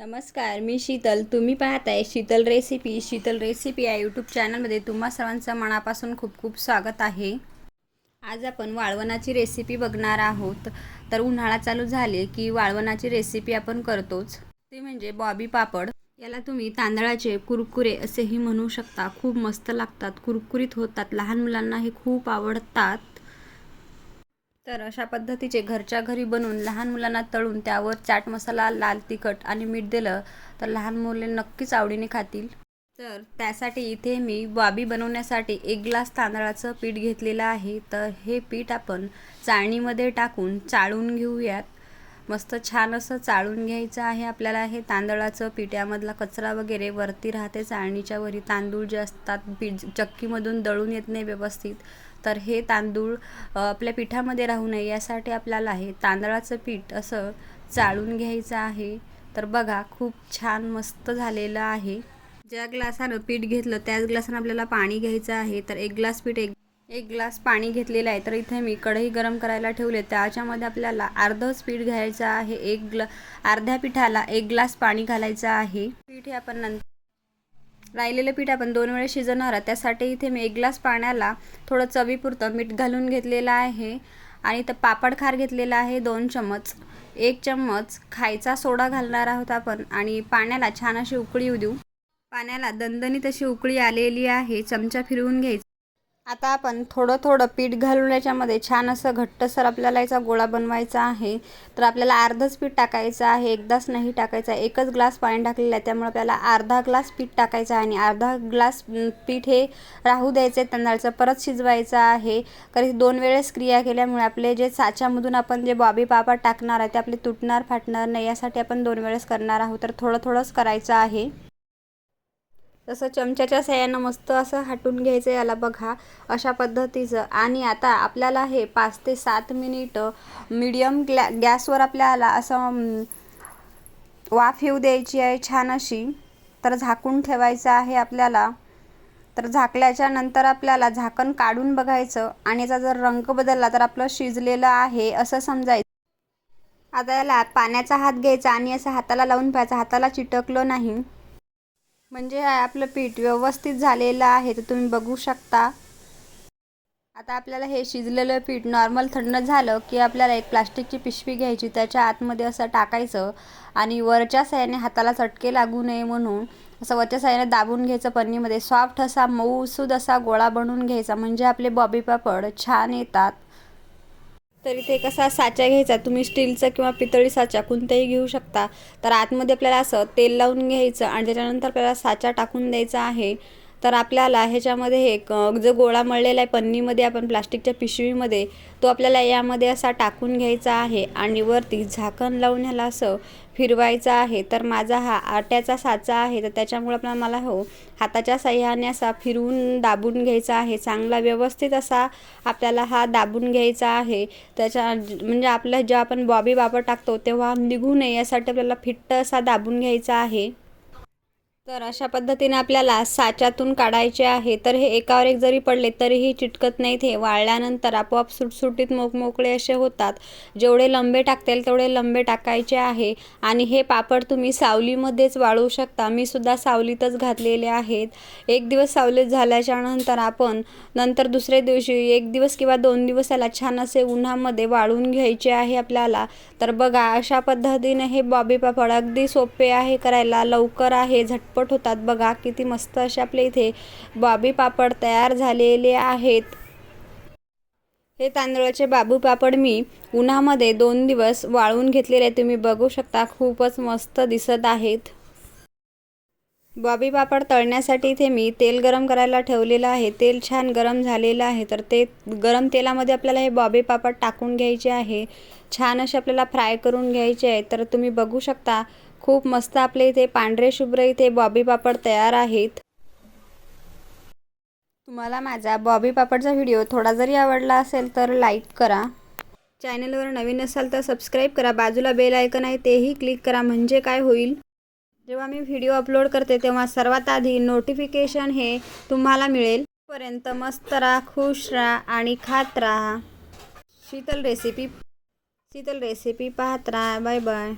नमस्कार मी शीतल. तुम्ही पाहताय शीतल रेसिपी. शीतल रेसिपी या यूट्यूब चॅनलमध्ये तुम्हा सर्वांचं मनापासून खूप खूप स्वागत आहे. आज आपण वाळवणाची रेसिपी बघणार आहोत. तर उन्हाळा चालू झाले की वाळवणाची रेसिपी आपण करतोच. ते म्हणजे बॉबी पापड. याला तुम्ही तांदळाचे कुरकुरे असेही म्हणू शकता. खूप मस्त लागतात कुरकुरीत होतात. लहान मुलांना हे खूप आवडतात. तर अशा पद्धतीचे घरच्या घरी बनवून लहान मुलांना तळून त्यावर चाट मसाला लाल तिखट आणि मीठ दिलं तर लहान मुले नक्कीच आवडीने खातील. तर त्यासाठी इथे मी बाबी बनवण्यासाठी एक ग्लास तांदळाचं पीठ घेतलेलं आहे. तर हे पीठ आपण चाळणीमध्ये टाकून चाळून घेऊयात. मस्त छान असं चाळून घ्यायचं आहे आपल्याला. हे तांदळाचं पीठ यामधला कचरा वगैरे वरती राहते. चाळणीच्या वरी तांदूळ जे असतात पीठ चक्कीमधून दळून येत नाही व्यवस्थित. तर हे तांदूळ आपल्या पिठामध्ये राहू नये यासाठी आपल्याला हे तांदळाचं पीठ असं चाळून घ्यायचं आहे. तर बघा खूप छान मस्त झालेलं आहे. ज्या ग्लासानं पीठ घेतलं त्याच ग्लासानं आपल्याला पाणी घ्यायचं आहे. तर एक ग्लास पीठ एक एक ग्लास पाणी घेतलेलं आहे. तर इथे मी कढई गरम करायला ठेवले. त्याच्यामध्ये आपल्याला अर्धच पीठ घ्यायचं आहे. एक ग्ला अर्ध्या पिठाला एक ग्लास पाणी घालायचं आहे. पीठ हे आपण नंतर राहिलेलं पीठ आपण दोन वेळेस शिजवणार आहे त्यासाठी इथे मी एक ग्लास पाण्याला थोडं चवीपुरतं मीठ घालून घेतलेलं आहे आणि तर पापड खार घेतलेला आहे दोन चम्मच. एक चम्मच खायचा सोडा घालणार आहोत आपण आणि पाण्याला छान अशी उकळी येऊ देऊ. पाण्याला दणदणीत अशी उकळी आलेली आहे चमचा फिरवून घ्यायचा. आता आपण थोडं थोडं पीठ घालून याच्यामध्ये छान असं घट्टसर आपल्याला याचा गोळा बनवायचा आहे. तर आपल्याला अर्धच पीठ टाकायचं आहे एकदाच नाही टाकायचं आहे एकच ग्लास पाणी टाकलेलं आहे. त्यामुळे आपल्याला अर्धा ग्लास पीठ टाकायचं आहे आणि अर्धा ग्लास पीठ हे राहू द्यायचं आहे तांदळाचं परत शिजवायचं आहे. कारण दोन वेळेस क्रिया केल्यामुळे आपले जे साच्यामधून आपण जे बॉबी पापा टाकणार आहे ते आपले तुटणार फाटणार नाही यासाठी आपण दोन वेळेस करणार आहोत. तर थोडं थोडंच करायचं आहे. तसं चमच्याच्या सहाय्यानं मस्त असं हाटून घ्यायचं याला बघा अशा पद्धतीचं. आणि आता आपल्याला हे पाच ते सात मिनिटं मीडियम ग्लॅ गॅसवर आपल्याला असं वाफ येऊ द्यायची आहे छान अशी. तर झाकून ठेवायचं आहे आपल्याला. तर झाकल्याच्या नंतर आपल्याला झाकण काढून बघायचं. आणि याचा जर रंग बदलला तर आपलं शिजलेलं आहे असं समजायचं. आता याला पाण्याचा हात घ्यायचा आणि असं हाताला लावून पाहायचा. हाताला चिटकलं नाही. म्हणजे आपलं पीठ व्यवस्थित झालेलं आहे तर तुम्ही बघू शकता. आता आपल्याला हे शिजलेलं पीठ नॉर्मल थंड झालं की आपल्याला एक प्लास्टिकची पिशवी घ्यायची त्याच्या आतमध्ये असं टाकायचं आणि वरच्या साह्याने हाताला चटके लागू नये म्हणून असं वरच्या साह्याने दाबून घ्यायचं पन्नीमध्ये सॉफ्ट असा मऊसूद असा गोळा बनवून घ्यायचा म्हणजे आपले बॉबी पापड छान येतात. तर इथे कसा साचा घ्यायचा. तुम्ही स्टीलचा किंवा पितळी साचा कोणताही घेऊ शकता. तर आतमध्ये आपल्याला असं तेल लावून घ्यायचं आणि त्याच्यानंतर आपल्याला साचा टाकून द्यायचा आहे. तर आपल्याला ह्याच्यामध्ये एक जो गोळा मळलेला आहे पन्नीमध्ये आपण प्लास्टिकच्या पिशवीमध्ये तो आपल्याला यामध्ये असा टाकून घ्यायचा आहे आणि वरती झाकण लावून ह्याला असं फिरवायचा आहे. तर माझा हा आट्याचा साचा आहे तर त्याच्यामुळे आपल्याला मला हो हाताच्या सह्याने असा फिरवून दाबून घ्यायचा आहे. चांगला व्यवस्थित असा आपल्याला हा दाबून घ्यायचा आहे. त्याच्या म्हणजे आपलं जेव्हा आपण बॉबी बाबर टाकतो तेव्हा निघू नये यासाठी आपल्याला फिट्ट असा दाबून घ्यायचा आहे. तर अशा पद्धतीने आपल्याला साच्यातून काढायचे आहे. तर हे एकावर एक जरी पडले तरीही चिटकत नाहीत हे वाळल्यानंतर आपोआप सुटसुटीत मोकमोकळे असे होतात. जेवढे लंबे टाकतील तेवढे लंबे टाकायचे आहे. आणि हे पापड तुम्ही सावलीमध्येच वाळू शकता. मी सुद्धा सावलीतच घातलेले आहेत. एक दिवस सावलीत झाल्याच्यानंतर आपण नंतर दुसऱ्या दिवशी एक दिवस किंवा दोन दिवस याला छान असे उन्हामध्ये वाळून घ्यायचे आहे आपल्याला. तर बघा अशा पद्धतीने हे बॉबी पापड अगदी सोपे आहे करायला लवकर आहे झटपट झटपट होतात. बघा किती मस्त असे आपल्या इथे बॉबी पापड तयार झालेले आहेत. हे तांदळाचे बाबू पापड मी उन्हामध्ये दोन दिवस वाळून घेतलेले आहे तुम्ही बघू शकता खूपच मस्त दिसत आहेत. बॉबी पापड तळण्यासाठी इथे मी तेल गरम करायला ठेवलेलं आहे. तेल छान गरम झालेलं आहे. तर ते गरम तेलामध्ये आपल्याला हे बॉबी पापड टाकून घ्यायचे आहे. छान असे आपल्याला फ्राय करून घ्यायचे आहे. तर तुम्ही बघू शकता खूप मस्त आपले इथे पांढरे शुभ्र इथे बॉबी पापड तयार आहेत. तुम्हाला माझा बॉबी पापडचा व्हिडिओ थोडा जरी आवडला असेल तर लाईक करा. चॅनलवर नवीन असाल तर सबस्क्राईब करा. बाजूला बेल आयकन आहे तेही क्लिक करा. म्हणजे काय होईल? जेव्हा मी व्हिडिओ अपलोड करते तेव्हा सर्वात आधी नोटिफिकेशन हे तुम्हाला मिळेल. पर्यंत मस्त राहा खुश राहा आणि खात राहा. शीतल रेसिपी शीतल रेसिपी पाहत राहा. Bye bye.